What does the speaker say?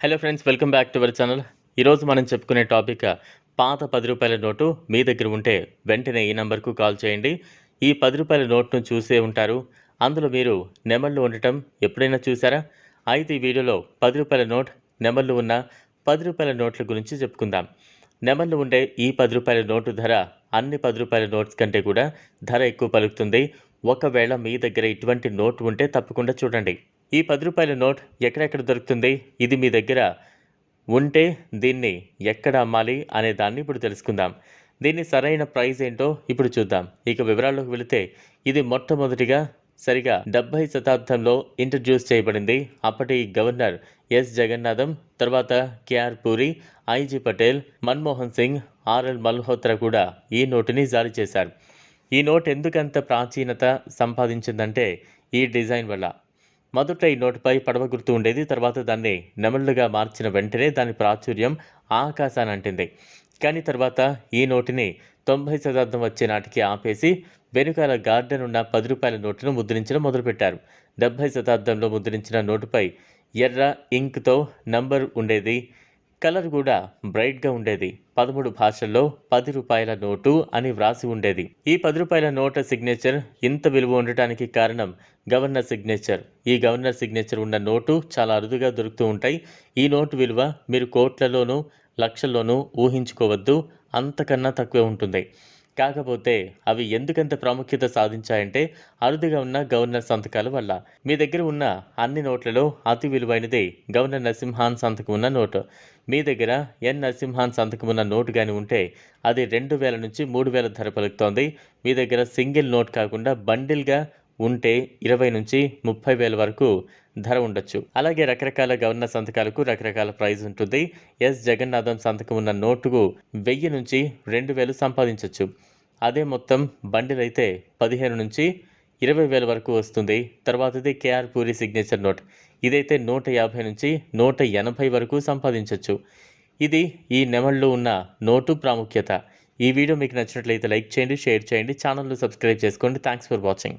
Hello friends welcome back to our channel ఈరోజు మనం చెప్పుకునే టాపిక్ పాత పది రూపాయల నోటు మీ దగ్గర ఉంటే వెంటనే ఈ నెంబర్కు కాల్ చేయండి. ఈ పది రూపాయల నోట్ను చూసే ఉంటారు. అందులో మీరు నెమళ్ళు ఉండటం ఎప్పుడైనా చూసారా? అయితే ఈ వీడియోలో పది రూపాయల నోట్ నెమళ్ళు ఉన్న పది రూపాయల నోట్ల గురించి చెప్పుకుందాం. నెమళ్ళు ఉండే ఈ పది రూపాయల నోటు ధర అన్ని పది రూపాయల నోట్స్ కంటే కూడా ధర ఎక్కువ పలుకుతుంది. ఒకవేళ మీ దగ్గర ఇటువంటి నోట్ ఉంటే తప్పకుండా చూడండి. ఈ పది రూపాయల నోట్ ఎక్కడెక్కడ దొరుకుతుంది? ఇది మీ దగ్గర ఉంటే దీన్ని ఎక్కడ అమ్మాలి అనే దాన్ని ఇప్పుడు తెలుసుకుందాం. దీన్ని సరైన ప్రైస్ ఏంటో ఇప్పుడు చూద్దాం. ఇక వివరాల్లోకి వెళితే ఇది మొట్టమొదటిగా సరిగా డెబ్బై శతాబ్దంలో ఇంట్రడ్యూస్ చేయబడింది. అప్పటి గవర్నర్ ఎస్. జగన్నాథం తర్వాత K R Puri I G Patel Manmohan Singh R L Malhotra కూడా ఈ నోటుని జారీ చేశారు. ఈ నోట్ ఎందుకంత ప్రాచీనత సంపాదించిందంటే ఈ డిజైన్ వల్ల. మొదట ఈ నోటుపై పడవ గుర్తు ఉండేది. తర్వాత దాన్ని నెమళ్ళుగా మార్చిన వెంటనే దాని ప్రాచుర్యం ఆకాశాన్ని అంటింది. కానీ తర్వాత ఈ నోటిని తొంభై శతాబ్దం వచ్చే నాటికి ఆపేసి వెనుకాల గార్డెన్ ఉన్న పది రూపాయల నోటును ముద్రించడం మొదలుపెట్టారు. డెబ్భై శతాబ్దంలో ముద్రించిన నోటుపై ఎర్ర ఇంక్తో నంబర్ ఉండేది. కలర్ కూడా బ్రైట్గా ఉండేది. పదమూడు భాషల్లో పది రూపాయల నోటు అని వ్రాసి ఉండేది. ఈ పది రూపాయల నోట సిగ్నేచర్ ఇంత విలువ ఉండటానికి కారణం గవర్నర్ సిగ్నేచర్ ఈ గవర్నర్ సిగ్నేచర్ ఉన్న నోటు చాలా అరుదుగా దొరుకుతూ ఉంటాయి. ఈ నోటు విలువ మీరు కోట్లలోనూ లక్షల్లోనూ ఊహించుకోవద్దు. అంతకన్నా తక్కువే ఉంటుంది. కాకపోతే అవి ఎందుకంత ప్రాముఖ్యత సాధించాయంటే అరుదుగా ఉన్న గవర్నర్ సంతకాల వల్ల. మీ దగ్గర ఉన్న అన్ని నోట్లలో అతి విలువైనది గవర్నర్ నరసింహాన్ సంతకం ఉన్న నోటు. మీ దగ్గర ఎన్ నరసింహాన్ సంతకం ఉన్న నోటు కానీ ఉంటే అది రెండు వేల నుంచి మూడు వేల ధర పలుకుతోంది. మీ దగ్గర సింగిల్ నోట్ కాకుండా బండిల్గా ఉంటే ఇరవై నుంచి ముప్పై వేల వరకు ధర ఉండొచ్చు. అలాగే రకరకాల గవర్నర్ సంతకాలకు రకరకాల ప్రైజ్ ఉంటుంది. ఎస్. జగన్నాథం సంతకం ఉన్న నోటుకు వెయ్యి నుంచి రెండు వేలు సంపాదించవచ్చు అదే మొత్తం బండిల్ అయితే పదిహేను నుంచి ఇరవై వేల వరకు వస్తుంది. తర్వాతది కేఆర్ పూరి సిగ్నేచర్ నోట్. ఇదైతే నూట యాభై నుంచి నూట ఎనభై వరకు సంపాదించవచ్చు ఇది ఈ నెమళ్ళు ఉన్న నోటు ప్రాముఖ్యత. ఈ వీడియో మీకు నచ్చినట్లయితే లైక్ చేయండి షేర్ చేయండి ఛానల్ను సబ్స్క్రైబ్ చేసుకోండి. Thanks for watching.